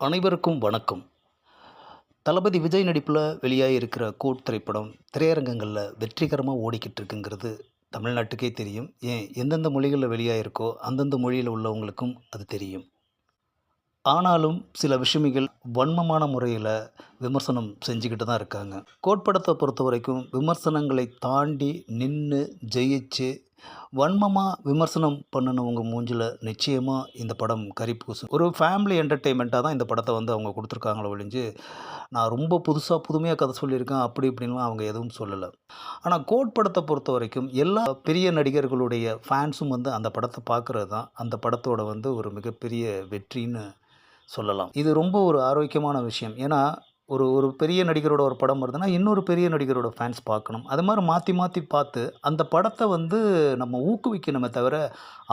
அனைவருக்கும் வணக்கம். தளபதி விஜய் நடிப்பில் வெளியாக இருக்கிற கோட் திரைப்படம் திரையரங்கங்களில் வெற்றிகரமாக ஓடிக்கிட்டு இருக்குங்கிறது தமிழ்நாட்டுக்கே தெரியும். ஏன் எந்தெந்த மொழிகளில் வெளியாகிருக்கோ அந்தந்த மொழியில் உள்ளவங்களுக்கும் அது தெரியும். ஆனாலும் சில விஷமிகள் வன்மமான முறையில் விமர்சனம் செஞ்சுக்கிட்டு தான் இருக்காங்க. கோட்படத்தை பொறுத்த வரைக்கும் விமர்சனங்களை தாண்டி நின்று ஜெயிச்சு வன்மமாக விமர்சனம் பண்ணினவங்க மூஞ்சில் நிச்சயமாக இந்த படம் கரிப்பூசும் ஒரு ஃபேமிலி என்டர்டெயின்மெண்ட்டாக தான் இந்த படத்தை வந்து அவங்க கொடுத்துருக்காங்களோ ஒழிஞ்சு நான் ரொம்ப புதுசாக புதுமையாக கதை சொல்லியிருக்கேன் அப்படி இப்படின்லாம் அவங்க எதுவும் சொல்லலை. ஆனால் கோட் படத்தை பொறுத்த வரைக்கும் எல்லா பெரிய நடிகர்களுடைய ஃபேன்ஸும் வந்து அந்த படத்தை பார்க்குறது தான். அந்த படத்தோட வந்து ஒரு மிகப்பெரிய வெற்றின்னு சொல்லலாம். இது ரொம்ப ஒரு ஆரோக்கியமான விஷயம். ஏன்னா ஒரு ஒரு பெரிய நடிகரோட ஒரு படம் வருதுன்னா இன்னொரு பெரிய நடிகரோட ஃபேன்ஸ் பார்க்கணும். அது மாதிரி மாற்றி மாற்றி பார்த்து அந்த படத்தை வந்து நம்ம ஊக்குவிக்கணுமே தவிர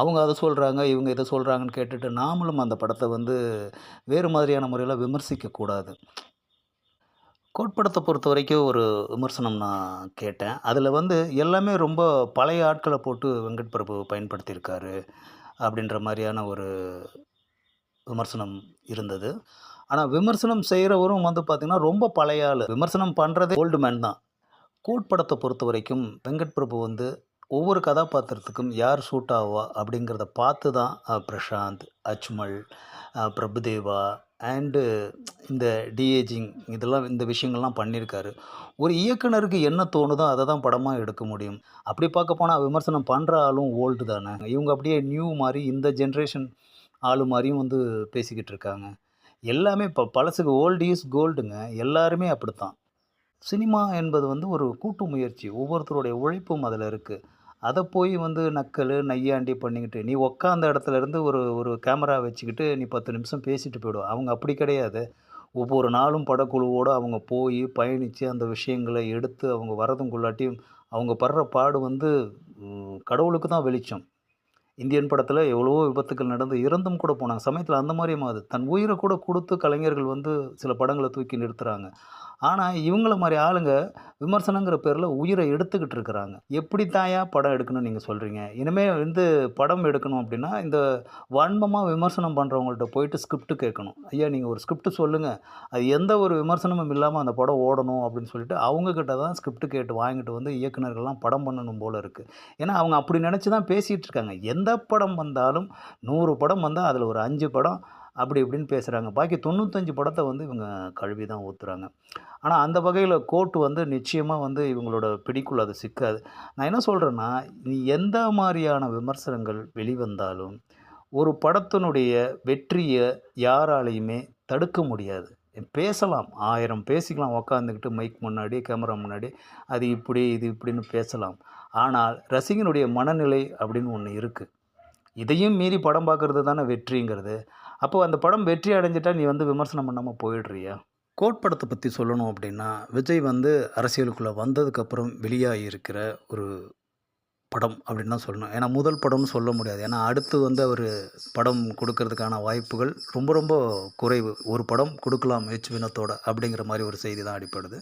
அவங்க அதை சொல்கிறாங்க இவங்க இதை சொல்கிறாங்கன்னு கேட்டுட்டு நாமளும் அந்த படத்தை வந்து வேறு மாதிரியான முறையில் விமர்சிக்கக்கூடாது கோட்படத்தை பொறுத்த வரைக்கும் ஒரு விமர்சனம் நான் கேட்டேன். அதில் வந்து எல்லாமே ரொம்ப பழைய ஆட்களை போட்டு வெங்கட் பிரபு பயன்படுத்தியிருக்காரு அப்படின்ற மாதிரியான ஒரு விமர்சனம் இருந்தது. ஆனால் விமர்சனம் செய்கிறவரும் வந்து பார்த்திங்கன்னா ரொம்ப பழைய ஆள். விமர்சனம் பண்ணுறதே ஓல்டு மேன் தான். கோட் படத்தை பொறுத்த வரைக்கும் வெங்கட் பிரபு வந்து ஒவ்வொரு கதாபாத்திரத்துக்கும் யார் சூட் ஆவா அப்படிங்கிறத பார்த்து தான் பிரசாந்த் அஜ்மல் பிரபுதேவா அண்டு இந்த டிஏஜிங் இதெல்லாம் இந்த விஷயங்கள்லாம் பண்ணியிருக்காரு ஒரு இயக்குனருக்கு என்ன தோணுதோ அதை தான் படமாக எடுக்க முடியும். அப்படி பார்க்க போனால் விமர்சனம் பண்ணுற ஆளும் ஓல்டு தானே. இவங்க அப்படியே நியூ மாதிரி இந்த ஜென்ரேஷன் ஆளு மாதிரியும் வந்து பேசிக்கிட்டு இருக்காங்க. எல்லாமே இப்போ பழசுக்கு ஓல்டு இஸ் கோல்டுங்க எல்லாருமே அப்படித்தான். சினிமா என்பது வந்து ஒரு கூட்டு முயற்சி. ஒவ்வொருத்தருடைய உழைப்பும் அதில் இருக்குது அதை போய் வந்து நக்கல் நையாண்டி பண்ணிக்கிட்டு நீ உக்காந்த இடத்துல இருந்து ஒரு ஒரு கேமரா வச்சுக்கிட்டு நீ பத்து நிமிஷம் பேசிட்டு போய்டுவோம் அவங்க அப்படி கிடையாது. ஒவ்வொரு நாளும் படக்குழுவோடு அவங்க போய் பயணித்து அந்த விஷயங்களை எடுத்து அவங்க வரதுக்குள்ளாட்டியும் அவங்க படுற பாடு வந்து கடவுளுக்கு தான் வெளிச்சம். இந்தியன் படத்தில் எவ்வளவோ விபத்துக்கள் நடந்து இறந்தும் கூட போனாங்க. சமயத்தில் அந்த மாதிரியும் ஆகுது தன் உயிரை கூட கொடுத்து கலைஞர்கள் வந்து சில படங்களை தூக்கி நிறுத்துகிறாங்க ஆனால் இவங்கள மாதிரி ஆளுங்க விமர்சனங்கிற பேரில் உயிரை எடுத்துக்கிட்டு இருக்கிறாங்க. எப்படி தாயா படம் எடுக்கணும்னு நீங்கள் சொல்கிறீங்க இனிமேல் வந்து படம் எடுக்கணும் அப்படின்னா இந்த வன்மமாக விமர்சனம் பண்ணுறவங்கள்ட்ட போயிட்டு ஸ்கிரிப்ட் கேட்கணும். ஐயா நீங்கள் ஒரு ஸ்கிரிப்ட் சொல்லுங்கள் அது எந்த ஒரு விமர்சனமும் இல்லாமல் அந்த படம் ஓடணும் அப்படின்னு சொல்லிட்டு அவங்கக்கிட்ட தான் ஸ்கிரிப்ட் கேட்டு வாங்கிட்டு வந்து இயக்குனர்கள்லாம் படம் பண்ணணும் போல் இருக்குது ஏன்னா அவங்க அப்படி நினச்சி தான் பேசிகிட்டு இருக்காங்க. எந்த படம் வந்தாலும் நூறு படம் வந்தால் அதில் ஒரு அஞ்சு படம் அப்படி இப்படின்னு பேசுகிறாங்க பாக்கி தொண்ணூத்தஞ்சு படத்தை வந்து இவங்க கழுவி தான் ஊற்றுறாங்க ஆனால் அந்த வகையில் கோர்ட்டு வந்து நிச்சயமாக வந்து இவங்களோட பிடிக்குள் அது சிக்காது. நான் என்ன சொல்கிறேன்னா நீ எந்த மாதிரியான விமர்சனங்கள் வெளிவந்தாலும் ஒரு படத்தினுடைய வெற்றியை யாராலையுமே தடுக்க முடியாது. பேசலாம். ஆயிரம் பேசிக்கலாம். உக்காந்துக்கிட்டு மைக் முன்னாடி கேமரா முன்னாடி அது இப்படி இது இப்படின்னு பேசலாம். ஆனால் ரசிகனுடைய மனநிலை அப்படின்னு ஒன்று இருக்குது இதையும் மீறி படம் பார்க்குறது தானே வெற்றிங்கிறது. அப்போ அந்த படம் வெற்றி அடைஞ்சிட்டா நீ வந்து விமர்சனம் பண்ணாமல் போயிடுறியா? கோட் படத்தை பற்றி சொல்லணும் அப்படின்னா விஜய் வந்து அரசியலுக்குள்ளே வந்ததுக்கப்புறம் வெளியாகி இருக்கிற ஒரு படம் அப்படின்னு தான் சொல்லணும். ஏன்னா முதல் படம்னு சொல்ல முடியாது. ஏன்னா அடுத்து வந்து அவர் படம் கொடுக்கறதுக்கான வாய்ப்புகள் ரொம்ப ரொம்ப குறைவு. ஒரு படம் கொடுக்கலாம் எச் வினத்தோட அப்படிங்கிற மாதிரி ஒரு செய்தி தான் அடிப்படுது.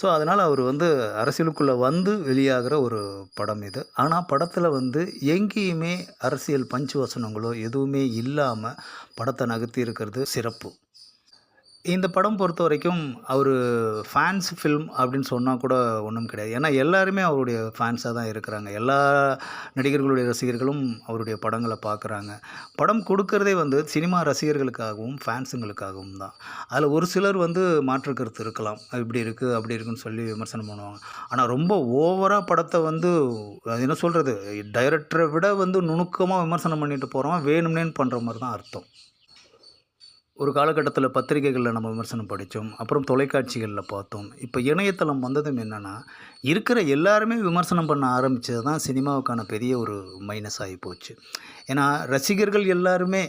ஸோ அதனால் அவர் வந்து அரசியலுக்குள்ளே வந்து வெளியாகிற ஒரு படம் இது. ஆனால் படத்தில் வந்து எங்கேயுமே அரசியல் பஞ்சு வசனங்களோ எதுவுமே இல்லாமல் படத்தை நகர்த்தி இருக்கிறது சிறப்பு. இந்த படம் பொறுத்த வரைக்கும் அவர் ஃபேன்ஸ் ஃபில்ம் அப்படின்னு சொன்னால் கூட ஒன்றும் கிடையாது. ஏன்னா எல்லாருமே அவருடைய ஃபேன்ஸாக தான் இருக்கிறாங்க. எல்லா நடிகர்களுடைய ரசிகர்களும் அவருடைய படங்களை பார்க்குறாங்க. படம் கொடுக்கறதே வந்து சினிமா ரசிகர்களுக்காகவும் ஃபேன்ஸுங்களுக்காகவும் தான். அதில் ஒரு சிலர் வந்து மாற்று கருத்து இருக்கலாம். இப்படி இருக்குது அப்படி இருக்குன்னு சொல்லி விமர்சனம் பண்ணுவாங்க. ஆனால் ரொம்ப ஓவராக படத்தை வந்து என்ன சொல்கிறது டைரக்டரை விட வந்து நுணுக்கமாக விமர்சனம் பண்ணிட்டு போகிறோம் வேணும்னேன்னு பண்ணுற மாதிரி தான் அர்த்தம். ஒரு காலகட்டத்தில் பத்திரிகைகளில் நம்ம விமர்சனம் படித்தோம் அப்புறம் தொலைக்காட்சிகளில் பார்த்தோம். இப்போ இணையதளம் வந்ததும் என்னென்னா இருக்கிற எல்லாருமே விமர்சனம் பண்ண ஆரம்பித்தது தான் சினிமாவுக்கான பெரிய ஒரு மைனஸ் ஆகி போச்சு. ஏன்னா ரசிகர்கள் எல்லாருமே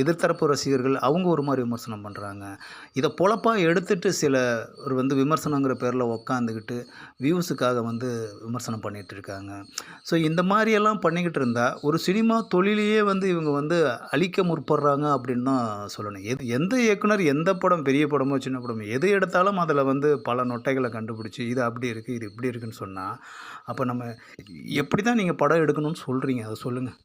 எதிர்த்தரப்பு ரசிகர்கள் அவங்க ஒரு மாதிரி விமர்சனம் பண்ணுறாங்க இதை பொழப்பாக எடுத்துட்டு சில ஒரு வந்து விமர்சனங்கிற பேரில் உக்காந்துக்கிட்டு வியூஸுக்காக வந்து விமர்சனம் பண்ணிகிட்டு இருக்காங்க. ஸோ இந்த மாதிரியெல்லாம் பண்ணிக்கிட்டு இருந்தால் ஒரு சினிமா தொழிலையே வந்து இவங்க வந்து அழிக்க முற்படுறாங்க அப்படின்னு தான் சொல்லணும். எது எந்த இயக்குனர் எந்த படம் பெரிய படமோ சின்ன படமோ எது எடுத்தாலும் அதில் வந்து பல நொட்டைகளை கண்டுபிடிச்சி இது அப்படி இருக்குது இது இப்படி இருக்குன்னு சொன்னால் அப்போ நம்ம எப்படி தான் நீங்கள் படம் எடுக்கணும்னு சொல்கிறீங்க அதை சொல்லுங்கள்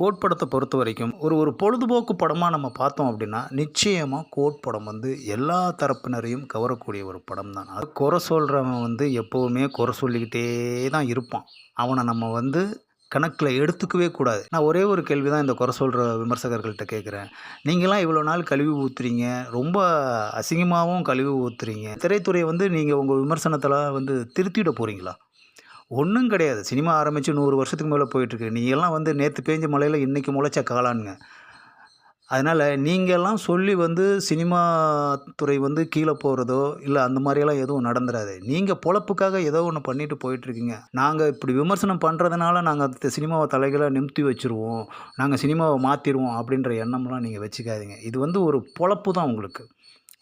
கோட் படத்தை பொறுத்த வரைக்கும் ஒரு ஒரு பொழுதுபோக்கு படமாக நம்ம பார்த்தோம் அப்படின்னா நிச்சயமாக கோட் படம் வந்து எல்லா தரப்பினரையும் கவரக்கூடிய ஒரு படம் தான். அது குறை சொல்கிறவன் வந்து எப்போவுமே குறை சொல்லிக்கிட்டே தான் இருப்பான். அவனை நம்ம வந்து கணக்கில் எடுத்துக்கவே கூடாது. நான் ஒரே ஒரு கேள்வி தான் இந்த குறை சொல்கிற விமர்சகர்கள்ட்ட கேட்குறேன் நீங்களாம் இவ்வளோ நாள் கழுவி ஊற்றுறீங்க ரொம்ப அசிங்கமாகவும் கழுவி ஊற்றுறீங்க திரைத்துறையை வந்து நீங்கள் உங்கள் விமர்சனத்தில் வந்து திருத்திட போகிறீங்களா ஒன்றும் கிடையாது. சினிமா ஆரம்பித்து நூறு வருஷத்துக்கு மேலே போயிட்டுருக்கு. நீ எல்லாம் வந்து நேற்று பேஞ்ச மழையில் இன்றைக்கி முளைச்ச காளானுங்க. அதனால் நீங்கள்லாம் சொல்லி வந்து சினிமா துறை வந்து கீழே போகிறதோ இல்லை அந்த மாதிரியெல்லாம் எதுவும் நடந்துடாது நீங்கள் பொழப்புக்காக ஏதோ ஒன்று பண்ணிட்டு போயிட்டுருக்கீங்க. நாங்கள் இப்படி விமர்சனம் பண்ணுறதுனால நாங்கள் சினிமாவை தலைகளை நிமித்தி வச்சுருவோம். நாங்கள் சினிமாவை மாற்றிடுவோம் அப்படின்ற எண்ணம்லாம் நீங்கள் வச்சுக்காதீங்க. இது வந்து ஒரு பொழப்பு தான் உங்களுக்கு.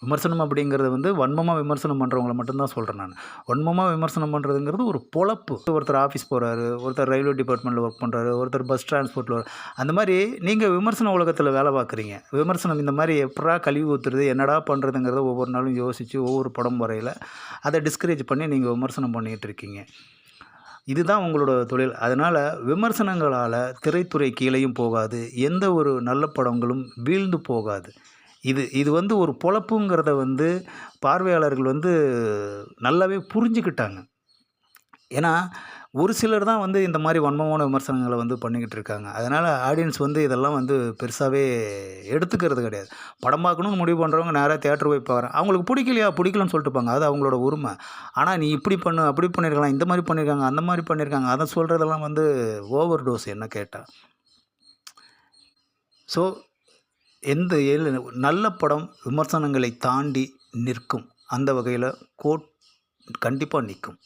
விமர்சனம் அப்படிங்கிறது வந்து வன்மமாக விமர்சனம் பண்ணுறவங்கள மட்டும்தான் சொல்கிறேன் நான். வன்மமாக விமர்சனம் பண்ணுறதுங்கிறது ஒரு பொழப்பு. ஒருத்தர் ஆஃபீஸ் போகிறாரு ஒருத்தர் ரயில்வே டிபார்ட்மெண்ட்டில் ஒர்க் பண்ணுறாரு ஒருத்தர் பஸ் டிரான்ஸ்போர்ட்டில் அந்த மாதிரி நீங்கள் விமர்சன உலகத்தில் வேலை பார்க்குறீங்க விமர்சனம் இந்த மாதிரி எப்படா கழிவு ஊற்றுறது என்னடா பண்ணுறதுங்கிறத ஒவ்வொரு நாளும் யோசித்து ஒவ்வொரு படம் வரையில் அதை டிஸ்கரேஜ் பண்ணி நீங்கள் விமர்சனம் பண்ணிகிட்டு இருக்கீங்க. இதுதான் உங்களோட தொழில். அதனால் விமர்சனங்களால் திரைத்துறை கீழேயும் போகாது. எந்த ஒரு நல்ல படங்களும் வீழ்ந்து போகாது. இது இது வந்து ஒரு பொழப்புங்கிறத வந்து பார்வையாளர்கள் வந்து நல்லாவே புரிஞ்சுக்கிட்டாங்க. ஏன்னா ஒரு சிலர் தான் வந்து இந்த மாதிரி வன்மமான விமர்சனங்களை வந்து பண்ணிக்கிட்டு இருக்காங்க. அதனால் ஆடியன்ஸ் வந்து இதெல்லாம் வந்து பெருசாகவே எடுத்துக்கிறது கிடையாது. படம் பார்க்கணும்னு முடிவு பண்ணுறவங்க நேராக தேட்டர் போய் பார்க்குறேன் அவங்களுக்கு பிடிக்கலையா? பிடிக்கலன்னு சொல்லிட்டுப்பாங்க அது அவங்களோட உரிமை. ஆனால் நீ இப்படி பண்ணு அப்படி பண்ணியிருக்கலாம் இந்த மாதிரி பண்ணியிருக்காங்க அந்த மாதிரி பண்ணியிருக்காங்க அதை சொல்கிறதெல்லாம் வந்து ஓவர் டோஸ் என்ன கேட்டால் ஸோ எந்த நல்ல படம் விமர்சனங்களை தாண்டி நிற்கும். அந்த வகையில் கோட் கண்டிப்பாக நிற்கும்.